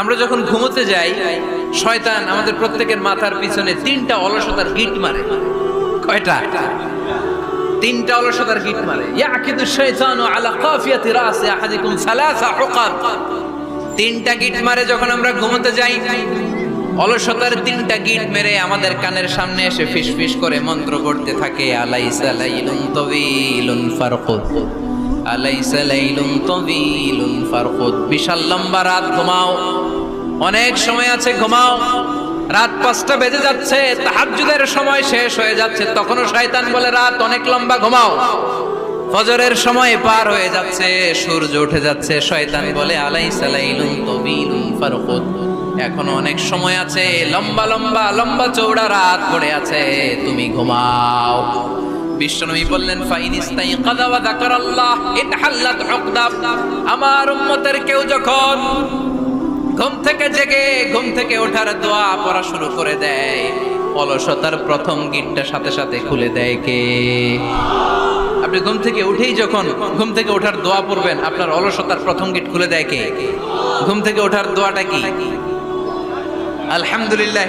আমরা যখন ঘুমোতে যাই, শয়তান আমাদের প্রত্যেকের মাথার পিছনে তিনটা অলসতার গিট মারে। কয়টা? তিনটা অলসতার গিট মারে। ইয়াকিদু শাইতানু আলা কাফিয়াতি রাসি আহাদিকুম সালাসা হুকাব তিনটা গিট মারে যখন আমরা ঘুমোতে যাই, অলসতার তিনটা গিট মেরে আমাদের কানের সামনে এসে ফিসফিস করে মন্ত্র পড়তে থাকে, আলাইসা লাইলুন তবিলুন ফারকুদ। আলাইসা লাইলুন তবিলুন ফারকুদ বিশাল লম্বা রাত, ঘুমাও। অনেক সময় আছে, ঘুমাও। রাত পাঁচটা বেজে যাচ্ছে, তাহাজ্জুদের সময় শেষ হয়ে যাচ্ছে। তখনও শয়তান বলে, রাত অনেক লম্বা, ঘুমাও। ফজরের সময় পার হয়ে যাচ্ছে, সূর্য উঠে যাচ্ছে। শয়তান বলে আলাই সালাইলুম তবিলুম ফারকুদ এখনও অনেক সময় আছে, লম্বা লম্বা লম্বা চৌড়া রাত পড়ে আছে। তুমি ঘুমাও। বিশ্বনবী বললেন ফাইনিস্তাই কাদা ওয়া যাকারাল্লাহ ইতহাল্লাত উকদাব আমার উম্মতের কেউ যখন ঘুম থেকে জেগে, ঘুম থেকে ওঠার দোয়া পড়া শুরু করে দেয়, অলসতার প্রথম গিটটা সাথে সাথে খুলে দেয় কে? আপনি ঘুম থেকে উঠেই যখন ঘুম থেকে ওঠার দোয়া পড়বেন, আপনার অলসতার প্রথম গিট খুলে দেয় কে? ঘুম থেকে ওঠার দোয়াটা কি? আলহামদুলিল্লাহ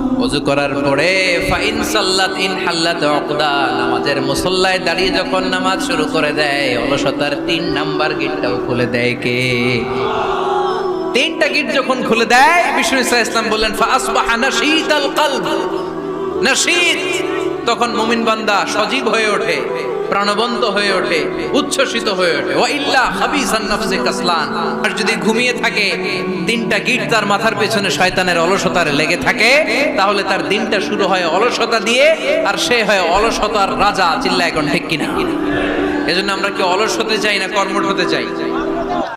অজু করার পরে, ফাইন সাল্লাত ইন হাল্লাত অকদা নামাজের মুসল্লায় দাঁড়িয়ে যখন নামাজ শুরু করে দেয়, অলসতার তিন নাম্বার গিটটাও খুলে দেয় কে? তিনটা গিট যখন খুলে দেয়, বিষ্ণু ইসলাম ইসলাম বললেন ফাসবাহা নাশীতাল কলব। নাশীত! তখন মুমিন বান্দা সজীব হয়ে ওঠে। প্রাণবন্ত হয়ে ওঠে, উচ্ছ্বসিত হয়ে ওঠে। ওয়াইল্লা ইল্লা খাবিসান নাফসে কাসলান। আর যদি ঘুমিয়ে থাকে, দিনটা গিট তার মাথার পেছনে শয়তানের অলসতার লেগে থাকে, তাহলে তার দিনটা শুরু হয় অলসতা দিয়ে, আর সে হয় অলসতার রাজা চিল্লা এখন ঠিক কিনা? এজন্য আমরা কি অলস হতে চাই না কর্মঠ হতে চাই?